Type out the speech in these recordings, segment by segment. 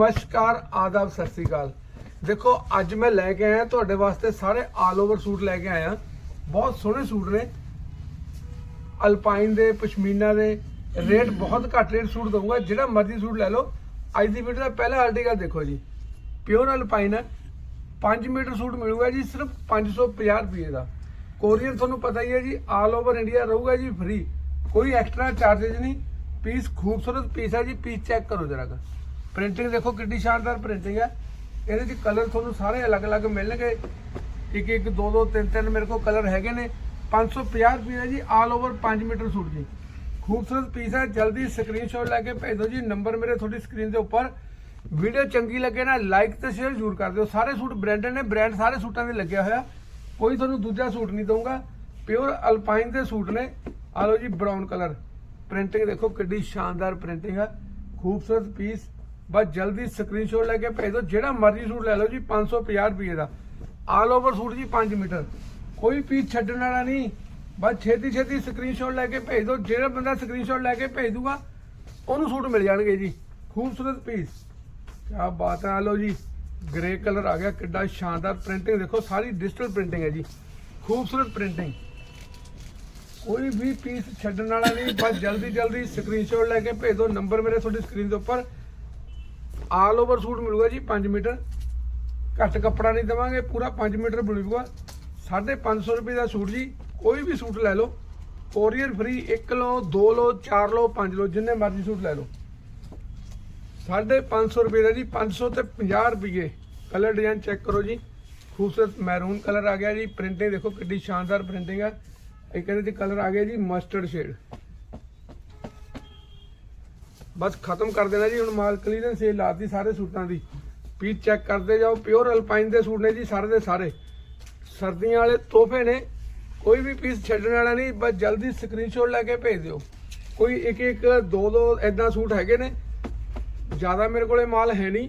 ਨਮਸਕਾਰ, ਆਦਾਬ, ਸਤਿ ਸ੍ਰੀ ਅਕਾਲ। ਦੇਖੋ, ਅੱਜ ਮੈਂ ਲੈ ਕੇ ਆਇਆ, ਤੁਹਾਡੇ ਵਾਸਤੇ ਸਾਰੇ ਆਲ ਓਵਰ ਸੂਟ ਲੈ ਕੇ ਆਇਆ। ਬਹੁਤ ਸੋਹਣੇ ਸੂਟ ਨੇ। ਅਲਪਾਈਨ ਦੇ, ਪਸ਼ਮੀਨਾ ਦੇ, ਰੇਟ ਬਹੁਤ ਘੱਟ ਰੇਟ ਸੂਟ ਦਊਂਗਾ। ਜਿਹੜਾ ਮਰਜ਼ੀ ਸੂਟ ਲੈ ਲਓ। ਅੱਜ ਦੀ ਵੀਡੀਓ ਦਾ ਪਹਿਲਾ ਆਰਟੀਕਲ ਦੇਖੋ ਜੀ। ਪਿਓਰ ਅਲਪਾਈਨ ਹੈ। 5 ਮੀਟਰ ਸੂਟ ਮਿਲੂਗਾ ਜੀ, ਸਿਰਫ 550 ਰੁਪਏ ਦਾ। ਕੋਰੀਅਰ ਤੁਹਾਨੂੰ ਪਤਾ ਹੀ ਹੈ ਜੀ ਆਲ ਓਵਰ ਇੰਡੀਆ ਰਹੂਗਾ ਜੀ ਫ੍ਰੀ ਕੋਈ ਐਕਸਟਰਾ ਚਾਰजेस ਨਹੀਂ। ਪੀਸ ਖੂਬਸੂਰਤ ਪੀਸ ਹੈ ਜੀ ਪੀਸ ਚੈੱਕ ਕਰੋ ਜਰਾ ਪ੍ਰਿੰਟਿੰਗ ਦੇਖੋ ਕਿੰਨੀ ਸ਼ਾਨਦਾਰ ਪ੍ਰਿੰਟਿੰਗ ਹੈ। ਇਹਦੇ ਚ ਕਲਰ ਤੁਹਾਨੂੰ ਸਾਰੇ ਅਲੱਗ-ਅਲੱਗ ਮਿਲਣਗੇ। ਇੱਕ ਇੱਕ, ਦੋ ਦੋ, ਤਿੰਨ ਤਿੰਨ ਮੇਰੇ ਕੋਲ ਕਲਰ ਹੈਗੇ ਨੇ। 550 ਰੁਪਏ ਹੈ ਜੀ ਆਲ ਓਵਰ 5 ਮੀਟਰ ਸੂਟ ਜੀ। ਖੂਬਸੂਰਤ ਪੀਸ ਹੈ। ਜਲਦੀ ਸਕਰੀਨਸ਼ਾਟ ਲੈ ਕੇ ਭੇਜ ਦਿਓ ਜੀ। ਨੰਬਰ ਮੇਰੇ ਤੁਹਾਡੀ ਸਕਰੀਨ ਦੇ ਉੱਪਰ। ਵੀਡੀਓ ਚੰਗੀ ਲੱਗੇ ਨਾ ਲਾਈਕ ਤੇ ਸ਼ੇਅਰ ਜ਼ਰੂਰ ਕਰ ਦਿਓ। ਸਾਰੇ ਸੂਟ ਬ੍ਰਾਂਡਡ ਨੇ ਬ੍ਰਾਂਡ ਸਾਰੇ ਸੂਟਾਂ ਦੇ ਲੱਗਿਆ ਹੋਇਆ। ਕੋਈ ਤੁਹਾਨੂੰ ਦੂਜਾ ਸੂਟ ਨਹੀਂ ਦਊਂਗਾ। ਪਿਓਰ ਅਲਪਾਈਨ ਦੇ ਸੂਟ ਨੇ। ਆ ਲਓ ਜੀ ਬ੍ਰਾਊਨ ਕਲਰ ਪ੍ਰਿੰਟਿੰਗ ਦੇਖੋ ਕਿੱਡੀ ਸ਼ਾਨਦਾਰ ਪ੍ਰਿੰਟਿੰਗ ਹੈ। ਖੂਬਸੂਰਤ ਪੀਸ ਬਸ ਜਲਦੀ ਸਕਰੀਨਸ਼ਾਟ ਲੈ ਕੇ ਭੇਜ ਦਿਓ। ਜਿਹੜਾ ਮਰਜ਼ੀ ਸੂਟ ਲੈ ਲਓ ਜੀ 550 ਰੁਪਏ ਦਾ। ਆਲ ਓਵਰ ਸੂਟ ਜੀ 5 ਮੀਟਰ। ਕੋਈ ਪੀਸ ਛੱਡਣ ਵਾਲਾ ਨਹੀਂ। ਬਸ ਛੇਤੀ ਛੇਤੀ ਸਕਰੀਨਸ਼ਾਟ ਲੈ ਕੇ ਭੇਜ ਦਿਓ। ਜਿਹੜਾ ਬੰਦਾ ਸਕਰੀਨਸ਼ਾਟ ਲੈ ਕੇ ਭੇਜ ਦੂਗਾ ਉਹਨੂੰ ਸੂਟ ਮਿਲ ਜਾਣਗੇ ਜੀ। ਖੂਬਸੂਰਤ ਪੀਸ ਕਿਆ ਬਾਤ ਹੈ। ਆ ਲਓ ਜੀ ਗ੍ਰੇ ਕਲਰ ਆ ਗਿਆ। ਕਿੱਡਾ ਸ਼ਾਨਦਾਰ ਪ੍ਰਿੰਟਿੰਗ ਦੇਖੋ, ਸਾਰੀ ਡਿਜੀਟਲ ਪ੍ਰਿੰਟਿੰਗ ਹੈ ਜੀ। ਖੂਬਸੂਰਤ ਪ੍ਰਿੰਟਿੰਗ ਕੋਈ ਵੀ ਪੀਸ ਛੱਡਣ ਵਾਲਾ ਨਹੀਂ। ਬਸ ਜਲਦੀ ਜਲਦੀ ਸਕਰੀਨਸ਼ਾਟ ਲੈ ਕੇ ਭੇਜ ਦਿਓ। ਨੰਬਰ ਮੇਰੇ ਤੁਹਾਡੀ ਸਕਰੀਨ ਦੇ ਉੱਪਰ। ਆਲ ਓਵਰ ਸੂਟ ਮਿਲੂਗਾ ਜੀ 5 ਮੀਟਰ। ਘੱਟ ਕੱਪੜਾ ਨਹੀਂ ਦਵਾਂਗੇ, ਪੂਰਾ 5 ਮੀਟਰ ਮਿਲੂਗਾ। 550 ਰੁਪਏ ਦਾ ਸੂਟ ਜੀ, ਕੋਈ ਵੀ ਸੂਟ ਲੈ ਲਓ। ਕੋਰੀਅਰ ਫ੍ਰੀ 1 ਲਓ 2 ਲਓ 4 ਲਓ 5 ਲਓ, ਜਿੰਨੇ ਮਰਜ਼ੀ ਸੂਟ ਲੈ ਲਓ। 550 ਰੁਪਏ ਦਾ ਜੀ 500 ਤੇ 50 ਰੁਪਏ। ਕਲਰ ਡਿਜ਼ਾਈਨ ਚੈੱਕ ਕਰੋ ਜੀ। ਖੂਬਸੂਰਤ ਮੈਰੂਨ ਕਲਰ ਆ ਗਿਆ ਜੀ। ਪ੍ਰਿੰਟਿੰਗ ਦੇਖੋ ਕਿੱਡੀ ਸ਼ਾਨਦਾਰ ਪ੍ਰਿੰਟਿੰਗ ਹੈ ਇੱਕ ਇਹਦੇ ਚ ਕਲਰ ਆ ਗਿਆ ਜੀ, ਮਸਟਰਡ ਸ਼ੇਡ। ਬਸ ਖਤਮ ਕਰ ਦੇਣਾ ਜੀ, ਹੁਣ ਮਾਲ ਕਲੀਅਰੈਂਸ ਸੇਲ ਲਾਤੀ ਸਾਰੇ ਸੂਟਾਂ ਦੀ। ਪੀਸ ਚੈੱਕ ਕਰਦੇ ਜਾਓ ਪਿਓਰ ਅਲਪਾਈਨ ਦੇ ਸੂਟ ਨੇ ਜੀ, ਸਾਰੇ ਦੇ ਸਾਰੇ। ਸਰਦੀਆਂ ਵਾਲੇ ਤੋਹਫੇ ਨੇ, ਕੋਈ ਵੀ ਪੀਸ ਛੱਡਣ ਵਾਲਾ ਨਹੀਂ, ਬਸ ਜਲਦੀ ਸਕਰੀਨਸ਼ਾਟ ਲੈ ਕੇ ਭੇਜ ਦਿਓ। ਕੋਈ ਇੱਕ ਇੱਕ, ਦੋ ਦੋ ਐਦਾਂ ਸੂਟ ਹੈਗੇ ਨੇ, ਜ਼ਿਆਦਾ ਮੇਰੇ ਕੋਲੇ ਮਾਲ ਹੈ ਨਹੀਂ।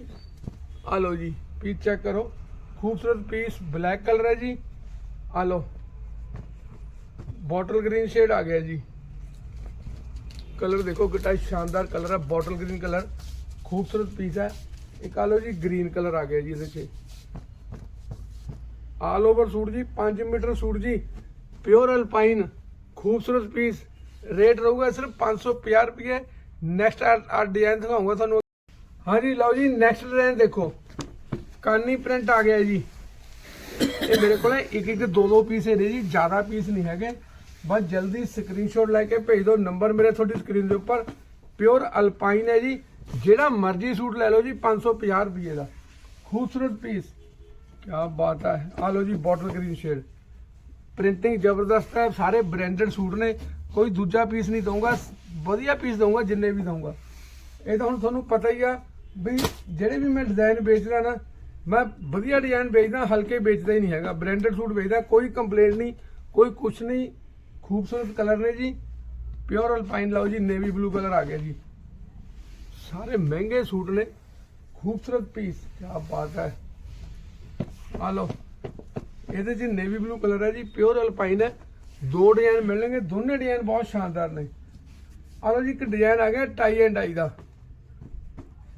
ਆ ਲਓ ਜੀ, ਪੀਸ ਚੈੱਕ ਕਰੋ। ਖੂਬਸੂਰਤ ਪੀਸ ਬਲੈਕ ਕਲਰ ਹੈ ਜੀ। ਆ ਲਓ। ਬੋਟਲ ਗ੍ਰੀਨ ਸ਼ੇਡ ਆ ਗਿਆ ਜੀ। ਕਲਰ ਦੇਖੋ ਕਿੰਨਾ ਸ਼ਾਨਦਾਰ ਕਲਰ ਹੈ ਬੋਟਲ ਗ੍ਰੀਨ ਕਲਰ ਖੂਬਸੂਰਤ ਪੀਸ ਹੈ ਇੱਕ ਆ ਲਓ ਜੀ ਗ੍ਰੀਨ ਕਲਰ ਆ ਗਿਆ ਜੀ ਇਹਦੇ 'ਚ ਆਲ over suit ji 5 metre suit ji pure alpine ਖੂਬਸੂਰਤ ਪੀਸ ਰੇਟ ਰਹੂਗਾ ਸਿਰਫ 550 ਰੁਪਏ ਨੈਕਸਟ ਆ ਡਿਜ਼ਾਈਨ ਦਿਖਾਉਂਗਾ ਤੁਹਾਨੂੰ ਹਾਂਜੀ ਲਓ ਜੀ ਨੈਕਸਟ ਡਿਜ਼ਾਈਨ ਦੇਖੋ ਕਾਨੀ ਪ੍ਰਿੰਟ ਆ ਗਿਆ ਜੀ ਇਹ ਮੇਰੇ ਕੋਲ ਇੱਕ ਇੱਕ ਦੋ ਦੋ ਪੀਸ ਨੇ ਜੀ ਜ਼ਿਆਦਾ ਪੀਸ ਨਹੀਂ ਹੈਗੇ ਬਸ ਜਲਦੀ ਸਕਰੀਨਸ਼ਾਟ ਲੈ ਕੇ ਭੇਜ ਦਿਓ ਨੰਬਰ ਮੇਰੇ ਤੁਹਾਡੀ ਸਕਰੀਨ ਦੇ ਉੱਪਰ। ਪਿਓਰ ਅਲਪਾਈਨ ਹੈ ਜੀ। ਜਿਹੜਾ ਮਰਜ਼ੀ ਸੂਟ ਲੈ ਲਓ ਜੀ 550 ਰੁਪਏ ਦਾ। ਖੂਬਸੂਰਤ ਪੀਸ ਕੀ ਬਾਤ ਹੈ। ਆ ਲਓ ਜੀ ਬੋਟਲ ਗ੍ਰੀਨ ਸ਼ੇਡ ਪ੍ਰਿੰਟਿੰਗ ਜ਼ਬਰਦਸਤ ਹੈ, ਸਾਰੇ ਬ੍ਰਾਂਡਡ ਸੂਟ ਨੇ। ਕੋਈ ਦੂਜਾ ਪੀਸ ਨਹੀਂ ਦਊਂਗਾ, ਵਧੀਆ ਪੀਸ ਦਊਂਗਾ, ਜਿੰਨੇ ਵੀ ਦਊਂਗਾ। ਇਹ ਤਾਂ ਹੁਣ ਤੁਹਾਨੂੰ ਪਤਾ ਹੀ ਆ ਵੀ ਜਿਹੜੇ ਵੀ ਮੈਂ ਡਿਜ਼ਾਈਨ ਵੇਚਦਾ ਨਾ, ਮੈਂ ਵਧੀਆ ਡਿਜ਼ਾਈਨ ਵੇਚਦਾ, ਹਲਕੇ ਵੇਚਦਾ ਹੀ ਨਹੀਂ ਹੈਗਾ। ਬ੍ਰਾਂਡਡ ਸੂਟ ਵੇਚਦਾ, ਕੋਈ ਕੰਪਲੇਂਟ ਨਹੀਂ, ਕੋਈ ਕੁਛ ਨਹੀਂ। ਖੂਬਸੂਰਤ ਕਲਰ ਨੇ ਜੀ। ਪਿਓਰ ਅਲਪਾਈਨ ਲਓ ਜੀ ਨੇਵੀ ਬਲੂ ਕਲਰ ਆ ਗਿਆ ਜੀ। ਸਾਰੇ ਮਹਿੰਗੇ ਸੂਟ ਨੇ। ਖੂਬਸੂਰਤ ਪੀਸ ਕੀ ਬਾਤ ਹੈ। ਆ ਲਓ, ਇਹਦੇ ਚ ਨੇਵੀ ਬਲੂ ਕਲਰ ਹੈ ਜੀ ਪਿਓਰ ਅਲਪਾਈਨ ਹੈ। ਦੋ ਡਿਜ਼ਾਈਨ ਮਿਲਣਗੇ, ਦੋਨੇ ਡਿਜ਼ਾਈਨ ਬਹੁਤ ਸ਼ਾਨਦਾਰ ਨੇ। ਆ ਲਓ ਜੀ, ਇੱਕ ਡਿਜ਼ਾਈਨ ਆ ਗਿਆ ਟਾਈ ਐਂਡ ਆਈ ਦਾ।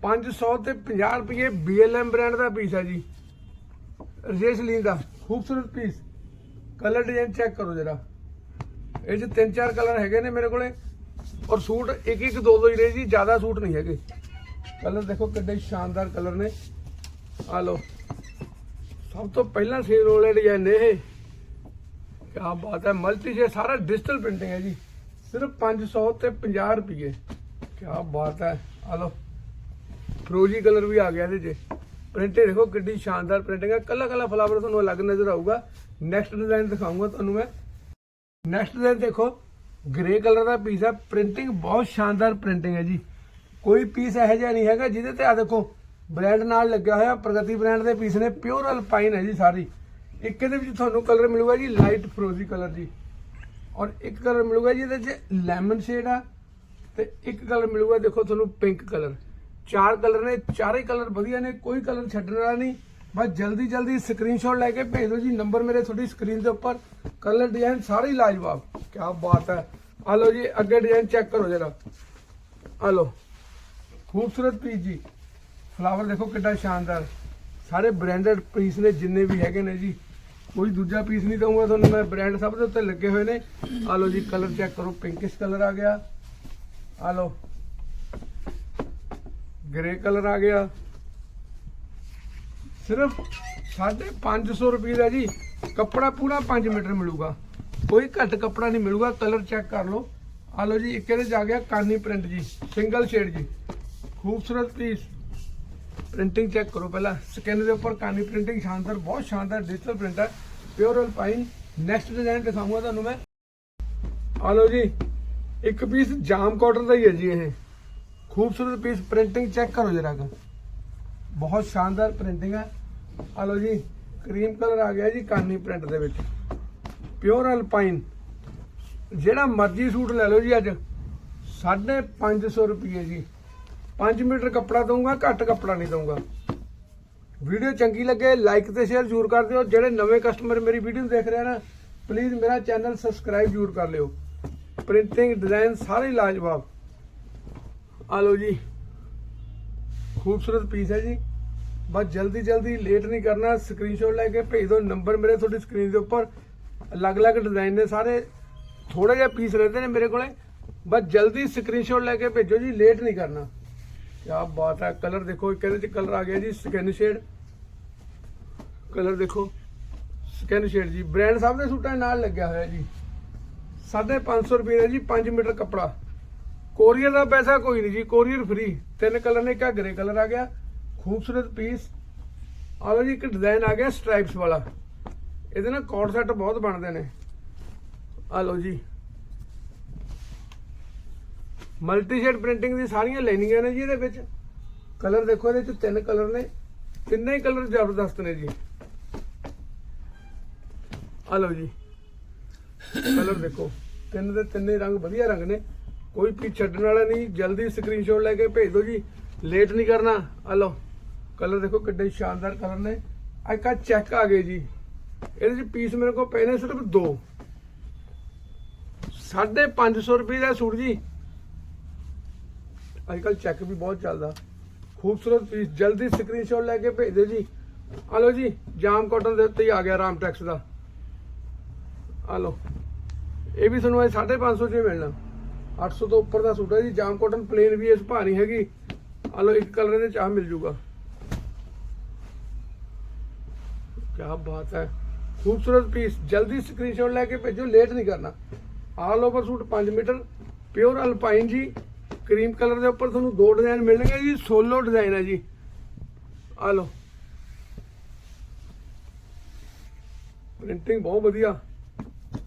500 ਤੇ 50 ਰੁਪਏ BLM ਬ੍ਰਾਂਡ ਦਾ ਪੀਸ ਹੈ ਜੀ। ਰਜੇਸ਼ ਲੀਨ ਦਾ, ਖੂਬਸੂਰਤ ਪੀਸ ਕਲਰ ਡਿਜ਼ਾਈਨ ਚੈੱਕ ਕਰੋ ਜਰਾ। ਇਹ ਚ ਤਿੰਨ ਚਾਰ ਕਲਰ ਹੈਗੇ ਨੇ ਮੇਰੇ ਕੋਲੇ। ਔਰ ਸੂਟ ਇੱਕ ਇੱਕ ਦੋ ਦੋ ਹੀ ਰਹੇ ਜੀ, ਜ਼ਿਆਦਾ ਸੂਟ ਨਹੀਂ ਹੈਗੇ। ਕਲਰ ਦੇਖੋ ਕਿੱਡੇ ਸ਼ਾਨਦਾਰ ਕਲਰ ਨੇ। ਆ ਲਓ। ਸਭ ਤੋਂ ਪਹਿਲਾਂ ਸੇਲ ਵਾਲੇ ਡਿਜ਼ਾਈਨ ਨੇ ਇਹ। ਕੀ ਬਾਤ ਹੈ ਮਲਟੀ ਜੇ ਸਾਰਾ ਡਿਜੀਟਲ ਪ੍ਰਿੰਟਿੰਗ ਹੈ ਜੀ। ਸਿਰਫ 500 ਤੇ 50 ਰੁਪਏ ਕੀ ਬਾਤ ਹੈ। ਆ ਲਓ। ਫਰੋਜੀ ਕਲਰ ਵੀ ਆ ਗਿਆ ਇਹਦੇ 'ਚ। ਪ੍ਰਿੰਟਿੰਗ ਦੇਖੋ ਕਿੱਡੀ ਸ਼ਾਨਦਾਰ ਪ੍ਰਿੰਟਿੰਗ ਹੈ। ਕੱਲਾ ਕੱਲਾ ਫਲਾਵਰ ਤੁਹਾਨੂੰ ਅਲੱਗ ਨਜ਼ਰ ਆਊਗਾ। ਨੈਕਸਟ ਡਿਜ਼ਾਈਨ ਦਿਖਾਊਂਗਾ ਤੁਹਾਨੂੰ ਮੈਂ। ਨੈਕਸਟ ਡਿਜ਼ਾਈਨ ਦੇਖੋ ਗ੍ਰੇ ਕਲਰ ਦਾ ਪੀਸ ਹੈ ਪ੍ਰਿੰਟਿੰਗ ਬਹੁਤ ਸ਼ਾਨਦਾਰ ਪ੍ਰਿੰਟਿੰਗ ਹੈ ਜੀ। ਕੋਈ ਪੀਸ ਇਹੋ ਜਿਹਾ ਨਹੀਂ ਹੈਗਾ, ਜਿਹਦੇ ਤੇ ਆ ਦੇਖੋ ਬ੍ਰਾਂਡ ਨਾਲ ਲੱਗਿਆ ਹੋਇਆ, ਪ੍ਰਗਤੀ ਬ੍ਰਾਂਡ ਦੇ ਪੀਸ ਨੇ ਪਿਓਰ ਅਲਪਾਈਨ ਹੈ ਜੀ ਸਾਰੀ। ਇੱਕ ਇਹਦੇ ਵਿੱਚ ਤੁਹਾਨੂੰ ਕਲਰ ਮਿਲੂਗਾ ਜੀ ਲਾਈਟ ਫਰੋਜ਼ੀ ਕਲਰ ਜੀ। ਔਰ ਇੱਕ ਕਲਰ ਮਿਲੂਗਾ ਜੀ, ਇਹਦੇ 'ਚ ਲੈਮਨ ਸ਼ੇਡ ਆ, ਤੇ ਇੱਕ ਕਲਰ ਮਿਲੂਗਾ, ਦੇਖੋ ਤੁਹਾਨੂੰ ਪਿੰਕ ਕਲਰ ਚਾਰ ਕਲਰ ਨੇ, ਚਾਰੇ ਕਲਰ ਵਧੀਆ ਨੇ, ਕੋਈ ਕਲਰ ਛੱਡਣ ਵਾਲਾ ਨਹੀਂ। ਬਸ ਜਲਦੀ ਜਲਦੀ ਸਕਰੀਨਸ਼ਾਟ ਲੈ ਕੇ ਭੇਜ ਦਿਓ ਜੀ ਨੰਬਰ ਮੇਰੇ ਤੁਹਾਡੀ ਸਕਰੀਨ ਦੇ ਉੱਪਰ ਕਲਰ ਡਿਜ਼ਾਈਨ ਸਾਰੇ ਹੀ ਲਾਜਵਾਬ ਕੀ ਬਾਤ ਹੈ ਆ ਲਓ ਜੀ ਅੱਗੇ ਡਿਜ਼ਾਈਨ ਚੈੱਕ ਕਰੋ ਜਰਾ ਆ ਲਓ ਖੂਬਸੂਰਤ ਪੀਸ ਜੀ ਫਲਾਵਰ ਦੇਖੋ ਕਿੱਡਾ ਸ਼ਾਨਦਾਰ ਸਾਰੇ ਬ੍ਰਾਂਡਡ ਪੀਸ ਨੇ ਜਿੰਨੇ ਵੀ ਹੈਗੇ ਨੇ ਜੀ ਕੋਈ ਦੂਜਾ ਪੀਸ ਨਹੀਂ ਦਊਂਗਾ ਤੁਹਾਨੂੰ ਮੈਂ ਬ੍ਰਾਂਡ ਸਭ ਦੇ ਉੱਤੇ ਲੱਗੇ ਹੋਏ ਨੇ ਆ ਲਓ ਜੀ ਕਲਰ ਚੈੱਕ ਕਰੋ ਪਿੰਕਿਸ਼ ਕਲਰ ਆ ਗਿਆ ਆ ਲਓ ਗ੍ਰੇ ਕਲਰ ਆ ਗਿਆ ਸਿਰਫ 550 ਰੁਪਏ ਦਾ ਜੀ। ਕੱਪੜਾ ਪੂਰਾ 5 ਮੀਟਰ ਮਿਲੂਗਾ। ਕੋਈ ਘੱਟ ਕੱਪੜਾ ਨਹੀਂ ਮਿਲੂਗਾ। ਕਲਰ ਚੈੱਕ ਕਰ ਲਓ। ਆ ਲਓ ਜੀ, ਇੱਕ ਇਹਦੇ ਚ ਆ ਗਿਆ ਕਾਨੀ ਪ੍ਰਿੰਟ ਜੀ। ਸਿੰਗਲ ਸ਼ੇਡ ਜੀ। ਖੂਬਸੂਰਤ ਪੀਸ ਪ੍ਰਿੰਟਿੰਗ ਚੈੱਕ ਕਰੋ ਪਹਿਲਾਂ। ਸਕਿਨ ਦੇ ਉੱਪਰ ਕਾਨੀ ਪ੍ਰਿੰਟਿੰਗ ਸ਼ਾਨਦਾਰ, ਬਹੁਤ ਸ਼ਾਨਦਾਰ ਡਿਜੀਟਲ ਪ੍ਰਿੰਟ ਹੈ ਪਿਓਰ ਅਲਪਾਈਨ ਨੈਕਸਟ ਡਿਜ਼ਾਈਨ ਦਿਖਾਉਂਗਾ ਤੁਹਾਨੂੰ ਮੈਂ। ਆ ਲਓ ਜੀ, ਇੱਕ ਪੀਸ ਜਾਮ ਕਾਟਨ ਦਾ ਹੀ ਹੈ ਜੀ ਇਹ। ਖੂਬਸੂਰਤ ਪੀਸ ਪ੍ਰਿੰਟਿੰਗ ਚੈੱਕ ਕਰੋ ਜਰਾ ਬਹੁਤ ਸ਼ਾਨਦਾਰ ਪ੍ਰਿੰਟਿੰਗ ਹੈ ਆ ਲਓ ਜੀ, ਕਰੀਮ ਕਲਰ ਆ ਗਿਆ ਜੀ ਕਾਨੀ ਪ੍ਰਿੰਟ ਦੇ ਵਿੱਚ। ਪਿਓਰ ਅਲਪਾਈਨ ਜਿਹੜਾ ਮਰਜ਼ੀ ਸੂਟ ਲੈ ਲਓ ਜੀ ਅੱਜ। 550 ਰੁਪਏ ਜੀ। 5 ਮੀਟਰ ਕੱਪੜਾ ਦਊਂਗਾ, ਘੱਟ ਕੱਪੜਾ ਨਹੀਂ ਦਊਂਗਾ। ਵੀਡੀਓ ਚੰਗੀ ਲੱਗੇ ਲਾਈਕ ਤੇ ਸ਼ੇਅਰ ਜ਼ਰੂਰ ਕਰ ਦਿਓ। ਜਿਹੜੇ ਨਵੇਂ ਕਸਟਮਰ ਮੇਰੀ ਵੀਡੀਓ ਦੇਖ ਰਹੇ ਨਾ ਪਲੀਜ਼ ਮੇਰਾ ਚੈਨਲ ਸਬਸਕ੍ਰਾਈਬ ਜ਼ਰੂਰ ਕਰ ਲਿਓ। ਪ੍ਰਿੰਟਿੰਗ ਡਿਜ਼ਾਈਨ ਸਾਰੇ ਲਾਜਵਾਬ। ਆ ਲਓ ਜੀ, ਖੂਬਸੂਰਤ ਪੀਸ ਹੈ ਜੀ। ਬਸ ਜਲਦੀ ਜਲਦੀ ਲੇਟ ਨਹੀਂ ਕਰਨਾ ਸਕਰੀਨਸ਼ਾਟ ਲੈ ਕੇ ਭੇਜ ਦਿਓ ਨੰਬਰ ਮੇਰੇ ਤੁਹਾਡੀ ਸਕਰੀਨ ਦੇ ਉੱਪਰ। ਅਲੱਗ-ਅਲੱਗ ਡਿਜ਼ਾਈਨ ਨੇ ਸਾਰੇ ਥੋੜੇ ਜਿਹਾ ਪੀਸ ਰਹਿੰਦੇ ਨੇ ਮੇਰੇ ਕੋਲੇ। ਬਸ ਜਲਦੀ ਸਕਰੀਨਸ਼ਾਟ ਲੈ ਕੇ ਭੇਜੋ ਜੀ ਲੇਟ ਨਹੀਂ ਕਰਨਾ। ਕੀ ਬਾਤ ਹੈ ਕਲਰ ਦੇਖੋ, ਇੱਕ ਇਹਦੇ ਚ ਕਲਰ ਆ ਗਿਆ ਜੀ ਸਕਿਨ ਸ਼ੇਡ ਕਲਰ ਦੇਖੋ ਸਕਿਨ ਸ਼ੇਡ ਜੀ। ਬ੍ਰਾਂਡ ਸਾਹਿਬ ਦੇ ਸੂਟਾਂ ਦੇ ਨਾਲ ਲੱਗਿਆ ਹੋਇਆ ਜੀ। 550 ਰੁਪਏ ਦਾ ਜੀ 5 ਮੀਟਰ ਕੱਪੜਾ। ਕੋਰੀਅਰ ਦਾ ਪੈਸਾ ਕੋਈ ਨਹੀਂ ਜੀ, ਕੋਰੀਅਰ ਫ੍ਰੀ ਤਿੰਨ ਕਲਰ ਨੇ, ਇੱਕ ਕਲਰ ਆ ਗਿਆ। ਖੂਬਸੂਰਤ ਪੀਸ ਆ ਲਓ ਜੀ, ਇੱਕ ਡਿਜ਼ਾਈਨ ਆ ਗਿਆ ਸਟ੍ਰਾਈਪਸ ਵਾਲਾ। ਇਹਦੇ ਨਾਲ ਕੋਟ ਸੈੱਟ ਬਹੁਤ ਬਣਦੇ ਨੇ। ਆ ਲਓ ਜੀ। ਮਲਟੀ ਸ਼ੇਡ ਪ੍ਰਿੰਟਿੰਗ ਦੀ ਸਾਰੀਆਂ ਲਾਈਨਿੰਗਾਂ ਨੇ ਜੀ ਇਹਦੇ ਵਿੱਚ। ਕਲਰ ਦੇਖੋ, ਇਹਦੇ ਚ ਤਿੰਨ ਕਲਰ ਨੇ। ਤਿੰਨੇ ਹੀ ਕਲਰ ਜ਼ਬਰਦਸਤ ਨੇ ਜੀ। ਆ ਲਓ ਜੀ। ਕਲਰ ਦੇਖੋ। ਤਿੰਨ ਦੇ ਤਿੰਨੇ ਰੰਗ ਵਧੀਆ ਰੰਗ ਨੇ। ਕੋਈ ਵੀ ਛੱਡਣ ਵਾਲਾ ਨਹੀਂ। ਜਲਦੀ ਸਕਰੀਨਸ਼ਾਟ ਲੈ ਕੇ ਭੇਜ ਦਿਓ ਜੀ। ਲੇਟ ਨਹੀਂ ਕਰਨਾ। ਆ ਲਓ। ਕਲਰ ਦੇਖੋ ਕਿੱਡੇ ਸ਼ਾਨਦਾਰ ਕਲਰ ਨੇ। ਅੱਜ ਕਾ ਚੈੱਕ ਆ ਗਏ ਜੀ। ਇਹਦੇ ਚ ਪੀਸ ਮੇਰੇ ਕੋਲ ਪਏ ਨੇ ਸਿਰਫ ਦੋ। 550 ਰੁਪਏ ਦਾ ਸੂਟ ਜੀ। ਅੱਜ ਕੱਲ ਚੈੱਕ ਵੀ ਬਹੁਤ ਚੱਲਦਾ। ਖੂਬਸੂਰਤ ਪੀਸ ਜਲਦੀ ਸਕਰੀਨਸ਼ਾਟ ਲੈ ਕੇ ਭੇਜ ਦਿਓ ਜੀ। ਆ ਲਓ ਜੀ, ਜਾਮ ਕਾਟਨ ਦੇ ਉੱਤੇ ਹੀ ਆ ਗਿਆ ਰਾਮ ਟੈਕਸ ਦਾ। ਆ ਲਓ। ਇਹ ਵੀ ਤੁਹਾਨੂੰ ਇਹ 550 ਚ ਹੀ ਮਿਲਣਾ। 800 ਤੋਂ ਉੱਪਰ ਦਾ ਸੂਟ ਹੈ ਜੀ। ਜਾਮ ਕਾਟਨ ਪਲੇਨ ਵੀ ਇਸ ਭਾਰੀ ਹੈਗੀ। ਆ ਲਓ, ਇੱਕ ਕਲਰ ਦੇ ਚਾਹ ਮਿਲ ਜੂਗਾ। ਕੀ ਬਾਤ ਹੈ। ਖੂਬਸੂਰਤ ਪੀਸ ਜਲਦੀ ਸਕਰੀਨਸ਼ਾਟ ਲੈ ਕੇ ਭੇਜੋ ਲੇਟ ਨਹੀਂ ਕਰਨਾ। All over suit 5 metre. Pure alpine ਜੀ। ਕਰੀਮ ਕਲਰ ਦੇ ਉੱਪਰ ਤੁਹਾਨੂੰ ਦੋ ਡਿਜ਼ਾਈਨ ਮਿਲਣਗੇ ਜੀ। ਸੋਲੋ ਡਿਜ਼ਾਈਨ ਹੈ ਜੀ। ਆ ਲਓ। ਪ੍ਰਿੰਟਿੰਗ ਬਹੁਤ ਵਧੀਆ।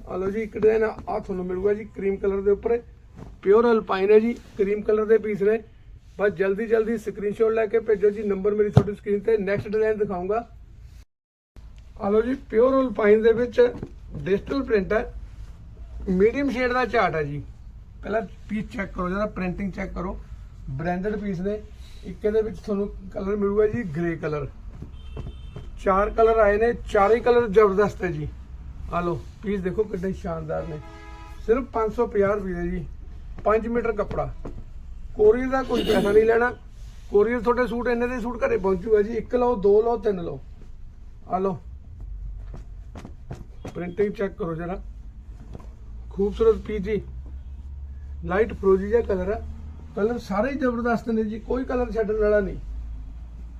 ਆ ਲਓ ਜੀ, ਇੱਕ ਡਿਜ਼ਾਈਨ ਆ ਤੁਹਾਨੂੰ ਮਿਲੂਗਾ ਜੀ ਕਰੀਮ ਕਲਰ ਦੇ ਉੱਪਰ। ਪਿਓਰ ਅਲਪਾਈਨ ਹੈ ਜੀ। ਕਰੀਮ ਕਲਰ ਦੇ ਪੀਸ ਨੇ। ਬਸ ਜਲਦੀ ਜਲਦੀ ਸਕਰੀਨਸ਼ਾਟ ਲੈ ਕੇ ਭੇਜੋ ਜੀ। ਨੰਬਰ ਮੇਰੀ ਤੁਹਾਡੀ ਸਕਰੀਨ ਤੇ। ਨੈਕਸਟ ਡਿਜ਼ਾਈਨ ਦਿਖਾਉਂਗਾ। ਆ ਲਓ ਜੀ ਪਿਓਰ ਅਲਪਾਈਨ ਦੇ ਵਿੱਚ ਡਿਜੀਟਲ ਪ੍ਰਿੰਟ ਹੈ। ਮੀਡੀਅਮ ਸ਼ੇਡ ਦਾ ਚਾਰਟ ਹੈ ਜੀ। ਪਹਿਲਾਂ ਪੀਸ ਚੈੱਕ ਕਰੋ, ਜਰਾ ਪ੍ਰਿੰਟਿੰਗ ਚੈੱਕ ਕਰੋ। ਬ੍ਰਾਂਡਡ ਪੀਸ ਨੇ। ਇੱਕ ਇਹਦੇ ਵਿੱਚ ਤੁਹਾਨੂੰ ਕਲਰ ਮਿਲੂਗਾ ਜੀ ਗ੍ਰੇ ਕਲਰ ਚਾਰ ਕਲਰ ਆਏ ਨੇ, ਚਾਰੇ ਕਲਰ ਜ਼ਬਰਦਸਤ ਹੈ ਜੀ। ਆ ਲਓ ਪੀਸ ਦੇਖੋ ਕਿੰਨੇ ਸ਼ਾਨਦਾਰ ਨੇ। ਸਿਰਫ 550 ਰੁਪਏ ਦੇ ਜੀ। 5 ਮੀਟਰ ਕੱਪੜਾ। ਕੋਰੀਅਰ ਦਾ ਕੋਈ ਪੈਸਾ ਨਹੀਂ ਲੈਣਾ। ਕੋਰੀਅਰ ਤੁਹਾਡੇ ਸੂਟ ਇੰਨੇ ਦੇ ਸੂਟ ਘਰੇ ਪਹੁੰਚੂਗਾ ਜੀ। ਇੱਕ ਲਓ, ਦੋ ਲਓ, ਤਿੰਨ ਲਓ। ਆ ਲਓ ਪ੍ਰਿੰਟਿੰਗ ਚੈੱਕ ਕਰੋ ਜਰਾ। ਖੂਬਸੂਰਤ ਪੀਸ ਜੀ ਲਾਈਟ ਫਰੋਜੀ ਜਿਹਾ ਕਲਰ ਹੈ ਕਲਰ ਸਾਰੇ ਜ਼ਬਰਦਸਤ ਨੇ ਜੀ, ਕੋਈ ਕਲਰ ਛੱਡਣ ਵਾਲਾ ਨਹੀਂ।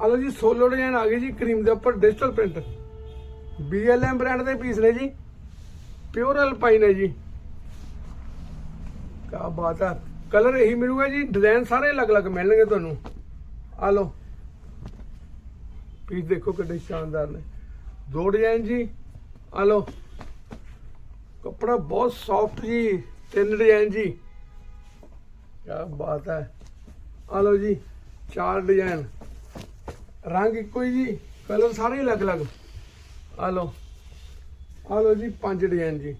ਆਲੋ ਜੀ ਸੋਲੋ ਡਿਜ਼ਾਈਨ ਆ ਗਏ ਜੀ ਕਰੀਮ ਦੇ ਉੱਪਰ ਡਿਜੀਟਲ ਪ੍ਰਿੰਟ BLM ਬ੍ਰਾਂਡ ਦੇ ਪੀਸ ਨੇ ਜੀ। ਪਿਓਰ ਅਲਪਾਈਨ ਹੈ ਜੀ। ਕੀ ਬਾਤ ਹੈ ਕਲਰ ਇਹੀ ਮਿਲੂਗਾ ਜੀ ਡਿਜ਼ਾਈਨ ਸਾਰੇ ਅਲੱਗ-ਅਲੱਗ ਮਿਲਣਗੇ ਤੁਹਾਨੂੰ। ਆ ਲਓ। ਪੀਸ ਦੇਖੋ ਕਿੰਨੇ ਸ਼ਾਨਦਾਰ ਨੇ। ਦੋ ਡਿਜ਼ਾਈਨ ਜੀ। ਆ ਲਓ। ਕੱਪੜਾ ਬਹੁਤ ਸੌਫਟ ਜੀ, ਤਿੰਨ ਡਿਜ਼ਾਈਨ ਜੀ। ਕੀ ਬਾਤ ਹੈ। ਆ ਲਓ ਜੀ, ਚਾਰ ਡਿਜ਼ਾਈਨ ਰੰਗ ਇੱਕੋ ਹੀ ਜੀ ਕਲਰ ਸਾਰੇ ਅਲੱਗ-ਅਲੱਗ। ਆ ਲਓ ਆ ਲਓ ਜੀ, ਪੰਜ ਡਿਜ਼ਾਈਨ ਜੀ।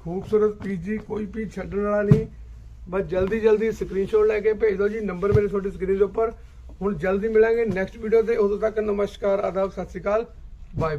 ਖੂਬਸੂਰਤ ਪੀਸ ਜੀ, ਕੋਈ ਪੀਸ ਛੱਡਣ ਵਾਲਾ ਨਹੀਂ। ਬਸ ਜਲਦੀ ਜਲਦੀ ਸਕਰੀਨਸ਼ਾਟ ਲੈ ਕੇ ਭੇਜ ਦਿਓ ਜੀ ਨੰਬਰ ਮੇਰੇ ਤੁਹਾਡੀ ਸਕਰੀਨ ਦੇ ਉੱਪਰ। ਹੁਣ ਜਲਦੀ ਮਿਲਾਂਗੇ ਨੈਕਸਟ ਵੀਡੀਓ ਤੇ। ਉਦੋਂ ਤੱਕ ਨਮਸਕਾਰ, ਆਦਾਬ, ਸਤਿ ਸ਼੍ਰੀ ਅਕਾਲ। Bye bye